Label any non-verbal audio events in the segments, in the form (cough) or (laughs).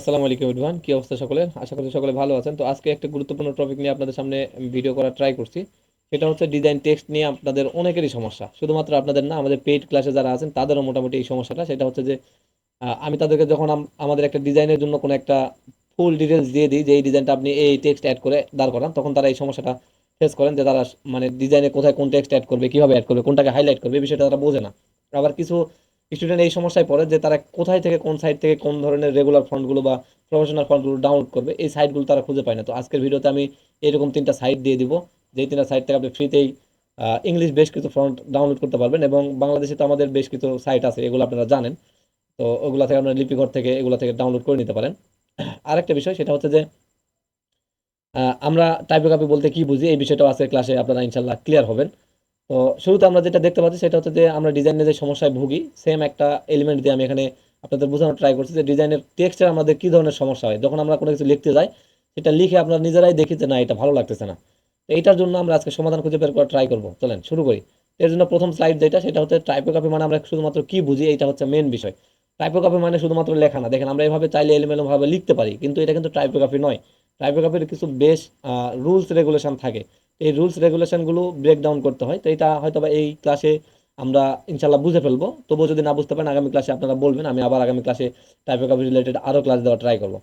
আসসালামু আলাইকুম এভরিওয়ান, কি অবস্থা সকলের? আশা করি সকলে ভালো আছেন। তো আজকে একটা গুরুত্বপূর্ণ টপিক নিয়ে আপনাদের সামনে ভিডিও করার ট্রাই করছি। সেটা হচ্ছে ডিজাইন টেক্সট নিয়ে আপনাদের অনেকেরই সমস্যা। শুধুমাত্র আপনাদের না, আমাদের পেইড ক্লাসে যারা আছেন, তাদেরও মোটামুটি এই সমস্যাটা। সেটা হচ্ছে যে আমি তাদেরকে যখন আমাদের একটা ডিজাইনের জন্য কোনো একটা ফুল ডিটেলস দিয়ে দিই, যে এই ডিজাইনটা আপনি এই টেক্সট অ্যাড করে দাঁড় করান, তখন তারা এই সমস্যাটা ফেস করেন যে তারা মানে ডিজাইনে কোথায় কোন টেক্সট অ্যাড করবে, কীভাবে অ্যাড করবে, কোনটাকে হাইলাইট করবে বিষয়টা তারা বোঝে না। আবার কিছু স্টুডেন্ট এই সমস্যায় পড়ে যে তারা কোথায় থেকে কোন সাইট থেকে কোন ধরনের রেগুলার ফন্টগুলো বা প্রফেশনাল ফন্টগুলো ডাউনলোড করবে, এই সাইটগুলো তারা খুঁজে পায় না। তো আজকের ভিডিওতে আমি এরকম তিনটা সাইট দিয়ে দিব, যেই তিনটা সাইট থেকে আপনি ফ্রিতেই ইংলিশ বেশ কিছু ফন্ট ডাউনলোড করতে পারবেন এবং বাংলাদেশে তো আমাদের বেশ কিছু সাইট আছে, এগুলো আপনারা জানেন। তো ওগুলা থেকে আপনারা লিপিঘর থেকে এগুলো থেকে ডাউনলোড করে নিতে পারেন। আরেকটা বিষয় সেটা হচ্ছে যে আমরা টাইপোগ্রাফি বলতে কি বুঝি এই বিষয়টাও আজকের ক্লাসে আপনারা ইনশাল্লাহ ক্লিয়ার হবেন। তো শুরুতে আমরা যেটা দেখতে পাচ্ছি সেটা হচ্ছে যে আমরা ডিজাইনের যে সমস্যায় ভুগি সেম একটা এলিমেন্ট দিয়ে আমি এখানে আপনাদের বোঝানোর ট্রাই করছি যে ডিজাইনের টেক্সটের আমাদের কি ধরনের সমস্যা হয়। যখন আমরা কোনো কিছু লিখতে যাই, সেটা লিখে আপনারা নিজেরাই দেখি যে না, এটা ভালো লাগতেছে না। তো এইটার জন্য আমরা আজকে সমাধান খুঁজে বের করার ট্রাই করব। চলেন, শুরু করি। এর জন্য প্রথম স্লাইড যেটা, সেটা হচ্ছে টাইপোগ্রাফি মানে আমরা শুধুমাত্র কি বুঝি এটা হচ্ছে মেন বিষয়। টাইপোগ্রাফি মানে শুধুমাত্র লেখা না। দেখেন, আমরা এভাবে চাইলে এলিমেন্ট ভাবে লিখতে পারি, কিন্তু এটা কিন্তু টাইপোগ্রাফি নয়। টাইপোগ্রাফির কিছু বেশ রুলস রেগুলেশন থাকে। এই রুলস রেগুলেশনগুলো ব্রেক ডাউন করতে হয়। তো এটা হয়তো বা এই ক্লাসে আমরা ইনশাল্লাহ বুঝে ফেলব। তবুও যদি না বুঝতে পারেন, আগামী ক্লাসে আপনারা বলবেন, আমি আবার আগামী ক্লাসে টাইপোগ্রাফি রিলেটেড আরও ক্লাস দেওয়ার ট্রাই করব।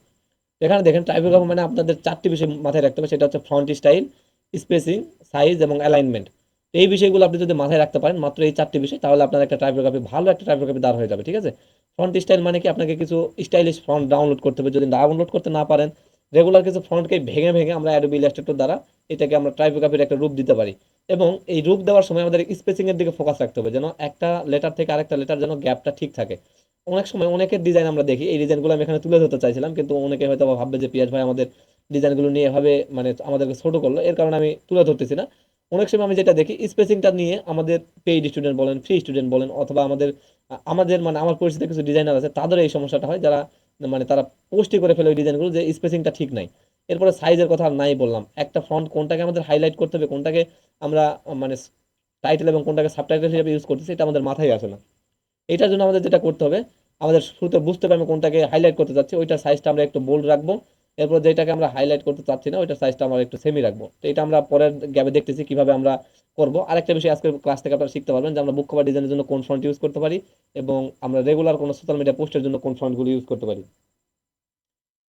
এখানে দেখেন টাইপোগ্রাফি মানে আপনাদের চারটি বিষয় মাথায় রাখতে হবে, সেটা হচ্ছে ফ্রন্ট স্টাইল স্পেসিং সাইজ এবং অ্যালাইনমেন্ট এই বিষয়গুলো আপনি যদি মাথায় রাখতে পারেন, মাত্র এই চারটি বিষয়, তাহলে আপনার একটা টাইপোগ্রাফি ভালো একটা টাইপোগ্রাফি দাঁড় হয়ে যাবে, ঠিক আছে? ফ্রন্ট স্টাইল মানে কি? আপনাকে কিছু স্টাইলিশ ফ্রন্ট ডাউনলোড করতে হবে। যদি ডাউনলোড করতে না পারেন রেগুলার কিছু ফ্রন্টকে ভেঙে ভেঙে আমরা অ্যাডোবি ইলাস্ট্রেটর দ্বারা এটাকে আমরা টাইপোগ্রাফির একটা রূপ দিতে পারি। এবং এই রূপ দেওয়ার সময় আমাদের স্পেসিং এর দিকে ফোকাস রাখতে হবে, যেন একটা লেটার থেকে আরেকটা লেটার যেন গ্যাপটা ঠিক থাকে। অনেক সময় অনেকের ডিজাইন আমরা দেখি, এই ডিজাইনগুলো আমি এখানে তুলে ধরতে চাইছিলাম, কিন্তু অনেকে হয়তো ভাববে যে পিয়াজ ভাই আমাদের ডিজাইনগুলো নিয়ে এভাবে মানে আমাদেরকে ছোট করল, এর কারণে আমি তুলে ধরতেছি না। অনেক সময় আমি যেটা দেখি স্পেসিংটা নিয়ে আমাদের পেইড স্টুডেন্ট বলেন ফ্রি স্টুডেন্ট বলেন, অথবা আমাদের আমাদের মানে আমার পরিচিত কিছু ডিজাইনার আছে, তাদের এই সমস্যাটা হয়, যারা মানে তারা পোস্টই করে ফেলে ওই ডিজাইনগুলো যে স্পেসিংটা ঠিক নাই। এরপরে সাইজের কথা নাই বললাম। একটা ফ্রন্ট কোনটাকে আমাদের হাইলাইট করতে হবে, কোনটাকে আমরা মানে টাইটেল এবং কোনটাকে সাবটাইটেল হিসেবে ইউজ করতেছি, এটা আমাদের মাথায় আসে না। এটার জন্য আমাদের যেটা করতে হবে, আমাদের শুরুতে বুঝতে হবে আমি কোনটাকে হাইলাইট করতে চাচ্ছি ওইটার সাইজটা আমরা একটু বোল্ড রাখব। এরপর যেটাকে আমরা হাইলাইট করতে চাচ্ছি না ওইটার সাইজটা আমরা একটু সেমি রাখব। তো এটা আমরা পরের গ্যাপে দেখতেছি কীভাবে আমরা করব। আরেকটা বিষয় আজকের ক্লাস থেকে আপনারা শিখতে পারবেন যে আমরা বুক কভার ডিজাইনের জন্য কোন ফন্ট ইউজ করতে পারি এবং আমরা রেগুলার কোনো সোশ্যাল মিডিয়া পোস্টের জন্য কোন ফন্টগুলো ইউজ করতে পারি।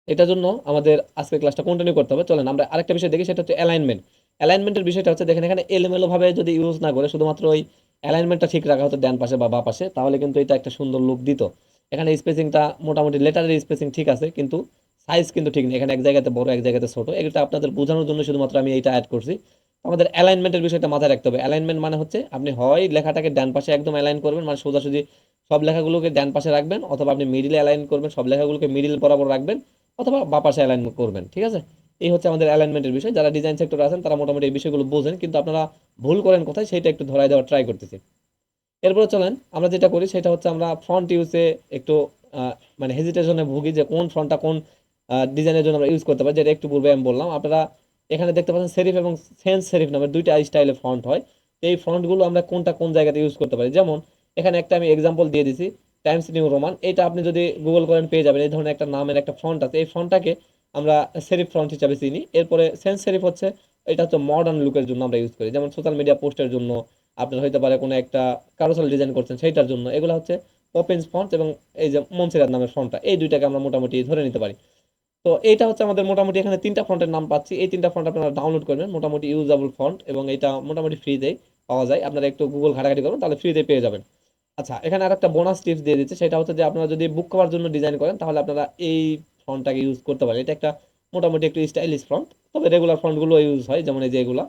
এটার জন্য আমাদের আজকের ক্লাসটা কন্টিনিউ করতে হবে। চলেন আমরা আরেকটা বিষয় দেখি, সেটা হচ্ছে অ্যালাইনমেন্ট অ্যালাইনমেন্টের বিষয়টা হচ্ছে, দেখেন এখানে এলোমেলো ভাবে যদি ইউজ না করে, শুধুমাত্র ওই অ্যালাইনমেন্টটা ঠিক রাখা হতো ডান পাশে বা বা পাশে, তাহলে কিন্তু এটা একটা সুন্দর লুক দিত। এখানে স্পেসিংটা মোটামুটি লেটারের স্পেসিং ঠিক আছে, কিন্তু সাইজ কিন্তু ঠিক নেই, এখানে এক জায়গাতে বড়, এক জায়গাতে ছোট। এটা আপনাদের বোঝানোর জন্য শুধুমাত্র আমি এইটা অ্যাড করছি। আমাদের অ্যালাইনমেন্টের বিষয়টা মাথায় রাখতে হবে। অ্যালাইনমেন্ট মানে হচ্ছে আপনি হয় লেখাটাকে ডান পাশে একদম অ্যালাইন করবেন মানে সোজাসুজি সব লেখাগুলোকে ডান পাশে রাখবেন, অথবা আপনি মিডিলে অ্যালাইন করবেন, সব লেখাগুলোকে মিডিল বরাবর রাখবেন, অথবা বা পাশে অ্যালাইন করবেন, ঠিক আছে? এই হচ্ছে আমাদের অ্যালাইনমেন্টের বিষয়। যারা ডিজাইন সেক্টরে আছেন, তারা মোটামুটি এই বিষয়গুলো বোঝেন, কিন্তু আপনারা ভুল করেন কোথায় সেটা একটু ধরাই দেওয়ার ট্রাই করতেছি। এরপরে চলেন, আমরা যেটা করি, সেটা হচ্ছে আমরা ফ্রন্ট ইউজে একটু মানে হেজিটেশনে ভুগি যে কোন ফ্রন্টটা কোন ডিজাইনের জন্য আমরা ইউজ করতে পারি, যেটা একটু পূর্বে আমি বললাম। আপনারা এখানে দেখতে পাচ্ছেন সেরিফ এবং সেন্স সেরিফ নামের দুইটা স্টাইলের ফন্ট হয়। তো এই ফন্টগুলো আমরা কোনটা কোন জায়গাতে ইউজ করতে পারি? যেমন, এখানে একটা আমি এক্সাম্পল দিয়ে দিছি টাইমস নিউ রোমান এটা আপনি যদি গুগল করেন, পেয়ে যাবেন। এই ধরনের একটা নামের একটা ফন্ট আছে। এই ফন্টটাকে আমরা সেরিফ ফন্ট হিসাবে চিনি। এরপরে সেন্স সেরিফ হচ্ছে, এটা হচ্ছে মডার্ন লুকের জন্য আমরা ইউজ করি। যেমন সোশ্যাল মিডিয়া পোস্টের জন্য আপনার হইতে পারে কোনো একটা কারোসাল ডিজাইন করছেন, সেইটার জন্য। এগুলো হচ্ছে পপেন্স ফন্ট এবং এই যে মনসিরাত নামের ফন্টটা এই দুইটাকে আমরা মোটামুটি ধরে নিতে পারি। তো এইটা হচ্ছে আমাদের মোটামুটি এখানে তিনটা ফন্টের নাম পাচ্ছি। এই তিনটা ফন্ট আপনারা ডাউনলোড করবেন। মোটামুটি ইউজাবল ফন্ট এবং এটা মোটামুটি ফ্রিতেই পাওয়া যায়। আপনারা একটু গুগল ঘাটাঘাটি করবেন, তাহলে ফ্রিতে পেয়ে যাবেন। আচ্ছা এখানে আর একটা বোনাস টিপস দিয়ে দিচ্ছে। সেটা হচ্ছে যে আপনারা যদি বুক কভার জন্য ডিজাইন করেন, তাহলে আপনারা এই ফন্টটাকে ইউজ করতে পারেন। এটা একটা মোটামুটি একটু স্টাইলিশ ফন্ট তবে রেগুলার ফন্টগুলো ইউজ হয়, যেমন এই যে এগুলা।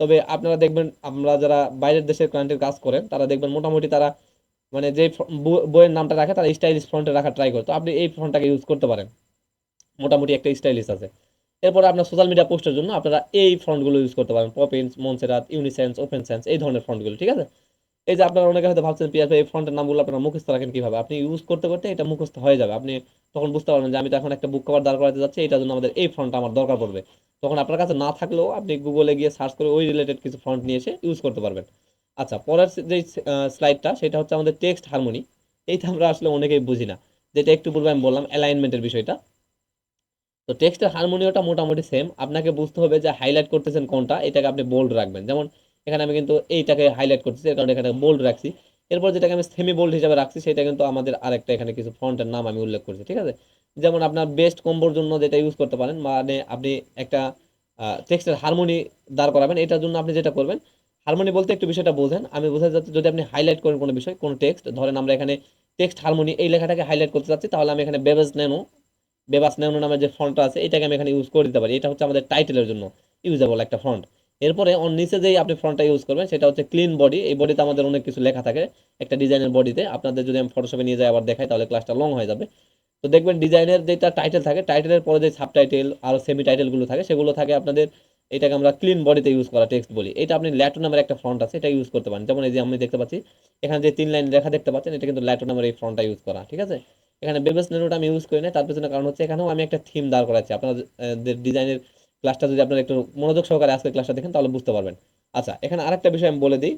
তবে আপনারা দেখবেন, আমরা যারা বাইরের দেশের ক্লায়েন্টের কাজ করেন, তারা দেখবেন মোটামুটি তারা মানে যে বইয়ের নামটা রাখে, তারা স্টাইলিশ ফন্টে রাখা ট্রাই করে। তো আপনি এই ফন্টটাকে ইউজ করতে পারেন। মোটামুটি একটা স্টাইলিশ আছে। এরপরে আপনার সোশ্যাল মিডিয়া পোস্টের জন্য আপনারা এই ফন্টগুলো ইউজ করতে পারেন। Poppins Montserrat Uni Sans Open Sans এই ধরনের ফন্টগুলো ঠিক আছে? এই যে আপনারা অনেকে হয়তো ভাবছেন ভাই, এই ফন্টের নামগুলো আপনারা মুখস্থ রাখেন কীভাবে? আপনি ইউজ করতে করতে এটা মুখস্থ হয়ে যাবে। আপনি তখন বুঝতে পারবেন যে আমি তো এখন একটা বুক কভার দাঁড় করাতে যাচ্ছি, এটার জন্য আমাদের এই ফন্টটা আমার দরকার পড়বে। তখন আপনার কাছে না থাকলেও আপনি গুগলে গিয়ে সার্চ করে ওই রিলেটেড কিছু ফন্ট নিয়ে এসে ইউজ করতে পারবেন। আচ্ছা পরের যে স্লাইডটা সেটা হচ্ছে আমাদের টেক্সট হারমোনি এইটা আমরা আসলে অনেকেই বুঝি না। যেটা একটু পূর্বে আমি বললাম অ্যালাইনমেন্টের বিষয়টা। তো টেক্সটের হারমোনিয়াটা মোটামুটি সেম আপনাকে বুঝতে হবে যে হাইলাইট করতেছেন কোনটা, এটাকে আপনি বোল্ড রাখবেন। যেমন এখানে আমি কিন্তু এইটাকে হাইলাইট করতেছি কারণ এখানে বোল্ড রাখছি। এরপর যেটাকে আমি সেমি বোল্ড হিসাবে রাখছি, সেটা কিন্তু আমাদের আরেকটা এখানে কিছু ফন্টের নাম আমি উল্লেখ করছি, ঠিক আছে? যেমন আপনার বেস্ট কম্বোর জন্য যেটা ইউজ করতে পারেন মানে আপনি একটা টেক্সটের হারমোনি দাঁড় করাবেন, এটার জন্য আপনি যেটা করবেন হারমোনি বলতে একটু বিষয়টা বোঝেন। আমি বোঝা যাচ্ছে যদি আপনি হাইলাইট করেন কোনো বিষয়, কোনো টেক্সট ধরেন আমরা এখানে টেক্সট হারমোনি এই লেখাটাকে হাইলাইট করতে চাচ্ছি, তাহলে আমি এখানে বেবেজ নেনো বেবাস নেনো নামের যে ফন্টটা আছে, এটাকে আমি এখানে ইউজ করে দিতে পারি। এটা হচ্ছে আমাদের টাইটেলের জন্য ইউজেবল একটা ফন্ট এরপরে ওর নিচে যেই আপনি ফন্টটা ইউজ করবেন, সেটা হচ্ছে ক্লিন বডি এই বডিতে আমাদের অনেক কিছু লেখা থাকে, একটা ডিজাইনের বডিতে আপনাদের যদি আমি ফটোশপে নিয়ে যাই, আবার দেখাই, তাহলে ক্লাসটা লং হয়ে যাবে। তো দেখবেন ডিজাইনের যেটা টাইটেল থাকে টাইটেলের পরে যে সাব টাইটেল আর সেমি টাইটেলগুলো থাকে, সেগুলো থাকে আপনাদের, এটাকে আমরা ক্লিন বডিতে ইউজ করা টেক্সট বলি। এটা আপনি ল্যাটো নামের একটা ফ্রন্ট আছে, এটা ইউজ করতে পারেন। যেমন এই যে আমি দেখতে পাচ্ছি, এখানে যে তিন লাইন লেখা দেখতে পাচ্ছেন, এটা কিন্তু ল্যাটো নামের এই ফ্রন্টটা ইউজ করা, ঠিক আছে? এখানে বেবেস নেনোটা আমি ইউজ করি না তার পেছনে কারণ হচ্ছে এখানেও আমি একটা থিম দাঁড় করাচ্ছি আপনাদের ডিজাইনের ক্লাসটা যদি আপনারা একটু মনোযোগ সহকারে আজকের ক্লাসটা দেখেন, তাহলে বুঝতে পারবেন। আচ্ছা এখানে আরেকটা বিষয় আমি বলে দিই।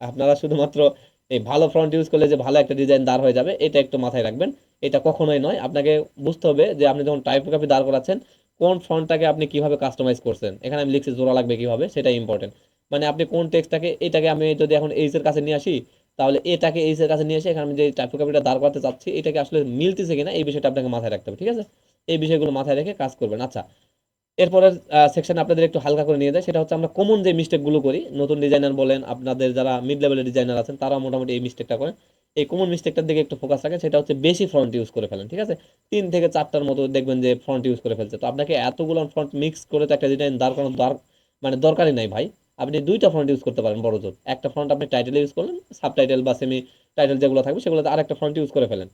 আপনারা শুধুমাত্র এই ভালো ফ্রন্ট ইউজ করলে যে ভালো একটা ডিজাইন দাঁড় হয়ে যাবে, এটা একটু মাথায় রাখবেন। এটা কখনোই নয়। আপনাকে বুঝতে হবে যে আপনি যখন টাইপোগ্রাফি দাঁড় করাচ্ছেন, কোন ফ্রন্টটাকে আপনি কীভাবে কাস্টমাইজ করছেন। এখানে আমি লিখছি জোড়া লাগবে কীভাবে, সেটাই ইম্পর্টেন্ট মানে আপনি কোন টেক্সটটাকে এটাকে আমি যদি এখন এইচ এর কাছে নিয়ে আসি তাহলে এটাকে এর কাছে নিয়ে এসে এখানে আমি যে টাইপোগ্রাফিটা দাঁড় করাতে চাচ্ছি, এটাকে আসলে মিলতেছে কিনা, এই বিষয়টা আপনাকে মাথায় রাখতে হবে, ঠিক আছে? এই বিষয়গুলো মাথায় রেখে কাজ করবেন। আচ্ছা এরপরের সেকশন আপনাদের একটু হালকা করে নিয়ে যায়, সেটা হচ্ছে আমরা কমন যে মিস্টেকগুলো করি, নতুন ডিজাইনার বলেন, আপনাদের যারা মিড লেভেলের ডিজাইনার আছেন তারা মোটামুটি এই মিস্টেকটা করেন। এই কমন মিস্টেকটার দিকে একটু ফোকাস রাখেন, সেটা হচ্ছে বেশি ফ্রন্ট ইউজ করে ফেলেন, ঠিক আছে? তিন থেকে চারটার মতো দেখবেন যে ফ্রন্ট ইউজ করে ফেলছে। তো আপনাকে এতগুলো ফ্রন্ট মিক্স করে তো একটা ডিজাইন দাঁড় করানো মানে দরকারই নাই ভাই। আপনি দুইটা ফ্রন্ট ইউজ করতে পারেন বড় জোর। একটা ফ্রন্ট আপনি টাইটেল ইউজ করলেন সাব টাইটেল বা সেমি টাইটেল যেগুলো থাকবে সেগুলোতে আরেকটা ফ্রন্ট ইউজ করে ফেলেন।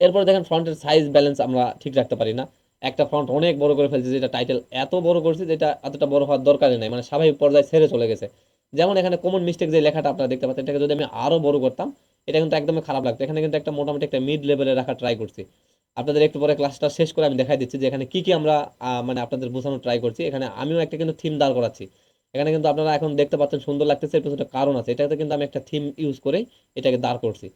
এরপরে দেখেন ফ্রন্টের সাইজ ব্যালেন্স আমরা ঠিক রাখতে পারি না। একটা ফ্রন্ট অনেক বড় করে ফেলছে, যেটা টাইটেল এত বড় করছে, যেটা এতটা বড় হওয়ার দরকারই নাই মানে স্বাভাবিক পর্যায়ে ছেড়ে চলে গেছে। যেমন এখানে কমন মিস্টেক যে লেখাটা আপনারা দেখতে পাচ্ছেন, এটাকে যদি আমি আরও বড় করতাম, এটা কিন্তু একদমই খারাপ লাগতো। এখানে কিন্তু একটা মোটামুটি একটা মিড লেভেলে রাখা ট্রাই করছি। আপনাদের একটু পরে ক্লাসটা শেষ করে আমি দেখাই দিচ্ছি যে এখানে কি কি আমরা মানে আপনাদের বোঝানোর ট্রাই করছি। এখানে আমিও একটা কিন্তু থিম দাঁড় করাচ্ছি। এখানে কিন্তু আপনারা এখন দেখতে পাচ্ছেন সুন্দর লাগতেছে, এর পেছনে কারণ আছে। এটাতে কিন্তু আমি একটা থিম ইউজ করে এটাকে দাঁড় করছি।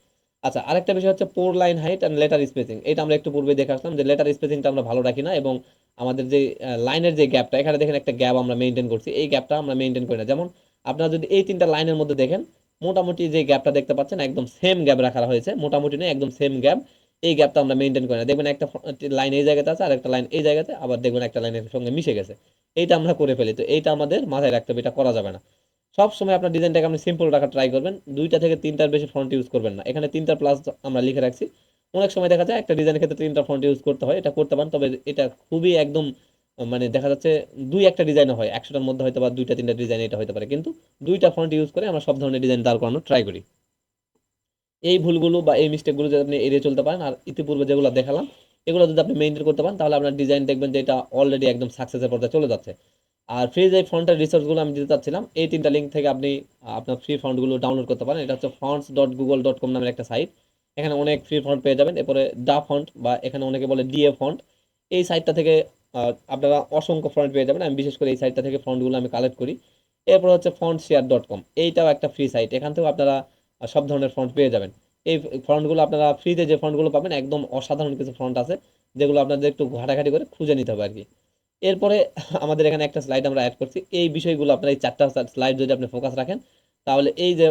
আচ্ছা আরেকটা বিষয় হচ্ছে for line height and letter spacing এটা আমরা একটু পূর্বে দেখে আসলাম যে লেটার স্পেসিংটা আমরা ভালো রাখি না এবং আমাদের যে লাইনের যে গ্যাপটা এখানে দেখেন একটা গ্যাপ আমরা মেনটেন করছি। এই গ্যাপটা আমরা মেনটেন করি না। যেমন আপনারা যদি এই তিনটা লাইনের মধ্যে দেখেন, মোটামুটি যে গ্যাপটা দেখতে পাচ্ছেন একদম সেম গ্যাপ রাখা হয়েছে। মোটামুটি নয়, একদম সেম গ্যাপ এই গ্যাপটা আমরা মেনটেন করি না। দেখবেন একটা লাইন এই জায়গাতে আছে আর একটা লাইন এই জায়গাতে, আবার দেখবেন একটা লাইনের সঙ্গে মিশে গেছে। এইটা আমরা করে ফেলি। তো এইটা আমাদের মাথায় রাখতে হবে, এটা করা যাবে না। সব সময় আপনার ডিজাইনটাকে আপনি সিম্পল রাখার ট্রাই করবেন। দুইটা থেকে তিনটার বেশি ফন্ট ইউজ করবেন না। এখানে তিনটা প্লাস আমরা লিখে রাখছি। অনেক সময় দেখা যায় একটা ডিজাইনের ক্ষেত্রে তিনটা ফন্ট ইউজ করতে হয়, এটা করতে পারেন। তবে এটা খুবই একদম মানে দেখা যাচ্ছে দুই একটা ডিজাইন হয়। একশোটার মধ্যে হয়তো বা দুইটা, তিনটা ডিজাইন এটা হতে পারে। কিন্তু দুইটা ফন্ট ইউজ করে আমরা সব ধরনের ডিজাইন দাঁড় করানোর ট্রাই করি। এই ভুলগুলো বা এই মিস্টেকগুলো যদি আপনি এড়িয়ে চলতে পারেন, আর ইতিপূর্বে যেগুলো দেখালাম এগুলো যদি আপনি মেনটেন করতে পারেন, তাহলে আপনার ডিজাইন দেখবেন যে এটা অলরেডি একদম সাকসেসের পর্যায়ে চলে যাচ্ছে। আর ফ্রি যে ফন্টের রিসোর্সগুলো আমি দিতে চাচ্ছিলাম, এই তিনটা লিঙ্ক থেকে আপনি আপনার ফ্রি ফন্টগুলো ডাউনলোড করতে পারেন। এটা হচ্ছে fonts dot Google dot com নামের একটা সাইট এখানে অনেক ফ্রি ফন্ট পেয়ে যাবেন। এরপরে ডা ফন্ট বা এখানে অনেকে বলে ডিএ ফন্ট এই সাইটটা থেকে আপনারা অসংখ্য ফন্ট পেয়ে যাবেন। আমি বিশেষ করে এই সাইটটা থেকে ফন্টগুলো আমি কালেক্ট করি। এরপর হচ্ছে ফন্ট শেয়ার ডট কম এইটাও একটা ফ্রি সাইট এখান থেকেও আপনারা সব ধরনের ফন্ট পেয়ে যাবেন। এই ফন্টগুলো আপনারা ফ্রিতে যে ফন্টগুলো পাবেন, একদম অসাধারণ কিছু ফন্ট আছে, যেগুলো আপনাদের একটু ঘাটাঘাটি করে খুঁজে নিতে হবে আর কি। এরপরে (laughs) আমাদের এখানে একটা স্লাইড আমরা অ্যাড করছি। এই বিষয়গুলো আপনারা এই চারটা স্লাইড যদি আপনি ফোকাস রাখেন, তাহলে এই যে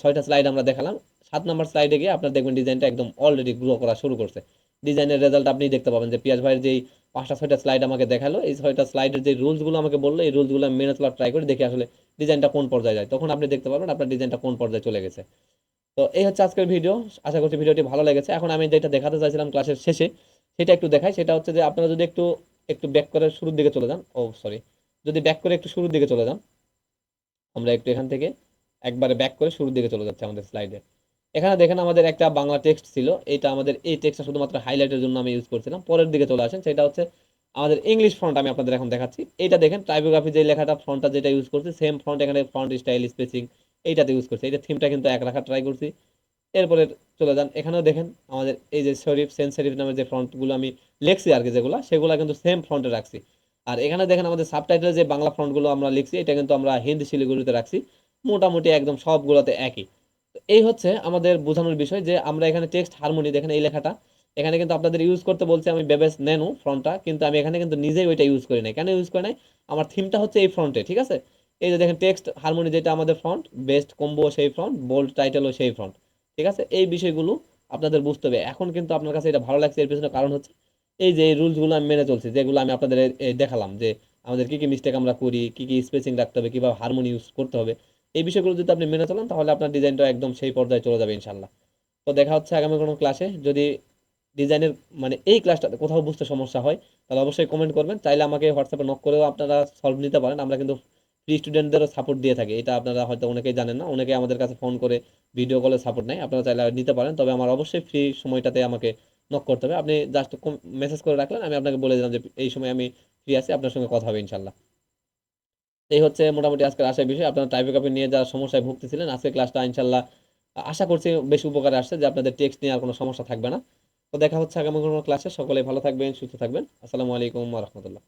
ছয়টা স্লাইড আমরা দেখালাম, সাত নম্বর স্লাইডে গিয়ে আপনার দেখবেন ডিজাইনটা একদম অলরেডি গ্রো করা শুরু করছে। ডিজাইনের রেজাল্ট আপনি দেখতে পাবেন যে পিয়াজ ভাইয়ের যেই পাঁচটা, ছয়টা স্লাইড আমাকে দেখাল, এই ছয়টা স্লাইডের যে রুলসগুলো আমাকে বলল, এই রুলসগুলো মেনে চলার ট্রাই করে দেখি আসলে ডিজাইনটা কোন পর্যায়ে যায়। তখন আপনি দেখতে পারবেন আপনার ডিজাইনটা কোন পর্যায়ে চলে গেছে। তো এই হচ্ছে আজকের ভিডিও আশা করছি ভিডিওটি ভালো লেগেছে। এখন আমি যেটা দেখাতে চাইছিলাম ক্লাসের শেষে, সেটা একটু দেখাই। সেটা হচ্ছে যে আপনারা যদি একটু একটু ব্যাক করে শুরুর দিকে চলে যান। ও সরি যদি ব্যাক করে একটু শুরুর দিকে চলে যান, আমরা একটু এখান থেকে একবারে ব্যাক করে শুরুর দিকে চলে যাচ্ছে আমাদের স্লাইডে এখানে দেখেন আমাদের একটা বাংলা টেক্সট ছিল। এটা আমাদের এই টেক্সটটা শুধুমাত্র হাইলাইটের জন্য আমি ইউজ করছিলাম। পরের দিকে চলে আসেন, সেটা হচ্ছে আমাদের ইংলিশ ফ্রন্ট আমি আপনাদের এখন দেখাচ্ছি। এইটা দেখেন টাইপোগ্রাফি যে লেখাটা ফ্রন্টটা যেটা ইউজ করছি সেম ফ্রন্ট এখানে ফ্রন্ট স্টাইল স্পেসিং এইটাতে ইউজ করছি। এটা থিমটা কিন্তু এক রাখা ট্রাই করছি। এরপরে চলে যান। এখানেও দেখেন আমাদের এই যে শরীফ সেন্ট শরীফ নামের যে ফ্রন্টগুলো আমি লিখছি আর কি যেগুলো, সেগুলো কিন্তু সেম ফ্রন্টে রাখছি। আর এখানে দেখেন আমাদের সাবটাইটেল যে বাংলা ফ্রন্টগুলো আমরা লিখছি, এটা কিন্তু আমরা হিন্দি শিলিগুড়িতে রাখছি। মোটামুটি একদম সবগুলোতে একই। এই হচ্ছে আমাদের বোঝানোর বিষয় যে আমরা এখানে টেক্সট হারমোনি দেখেন এই লেখাটা। এখানে কিন্তু আপনাদের ইউজ করতে বলছে আমি বেবেস নেনু ফ্রন্টটা কিন্তু আমি এখানে কিন্তু নিজেই ওইটা ইউজ করি নাই। কেন ইউজ করি নাই? আমার থিমটা হচ্ছে এই ফ্রন্টে ঠিক আছে? এই যে দেখেন টেক্সট হারমোনি যেটা আমাদের ফ্রন্ট বেস্ট কম্বো সেই ফ্রন্ট বোল্ড টাইটেলও সেই ফ্রন্ট ঠিক আছে? এই বিষয়গুলো আপনাদের বুঝতে হবে। এখন কিন্তু আপনার কাছে এটা ভালো লাগছে এর পেছনে কারণ হচ্ছে এই যে রুলসগুলো আমি মেনে চলছি, যেগুলো আমি আপনাদের দেখালাম যে আমাদের কি কি মিস্টেক আমরা করি, কী কী স্পেসিং রাখতে হবে, কীভাবে হারমোনি ইউজ করতে হবে, এই বিষয়গুলো যদি আপনি মেনে চলেন তাহলে আপনার ডিজাইনটা একদম সেই পর্যায়ে চলে যাবে ইনশাল্লাহ তো দেখা হচ্ছে আগামী কোনো ক্লাসে যদি ডিজাইনের মানে এই ক্লাসটাতে কোথাও বুঝতে সমস্যা হয়, তাহলে অবশ্যই কমেন্ট করবেন। চাইলে আমাকে হোয়াটসঅ্যাপে নক করেও আপনারা সলভ নিতে পারেন। আমরা কিন্তু ফ্রি স্টুডেন্টদেরও সাপোর্ট দিয়ে থাকে। এটা আপনারা হয়তো অনেকেই জানেন না। অনেকে আমাদের কাছে ফোন করে ভিডিও কলে সাপোর্ট নেয়। আপনারা চাইলে নিতে পারেন। তবে আমার অবশ্যই ফ্রি সময়টাতে আমাকে নক করতে হবে। আপনি জাস্ট মেসেজ করে রাখলেন, আমি আপনাকে বলে দিলাম যে, এই সময় আমি ফ্রি আছি। আপনার সঙ্গে কথা হবে ইনশাল্লাহ এই হচ্ছে মোটামুটি আজকের আসার বিষয়। আপনারা টাইপে কাপে নিয়ে যারা সমস্যায় ভুগতেছিলেন আজকের ক্লাসটা ইনশাল্লাহ আশা করছি বেশি উপকারে আসছে যে, আপনাদের টেক্সট নিয়ে আর কোনো সমস্যা থাকবে না। তো দেখা হচ্ছে আগামী কোনো ক্লাসে সকলে ভালো থাকবেন, সুস্থ থাকবেন। আসসালামু আলাইকুম রহমতুল্লাহ।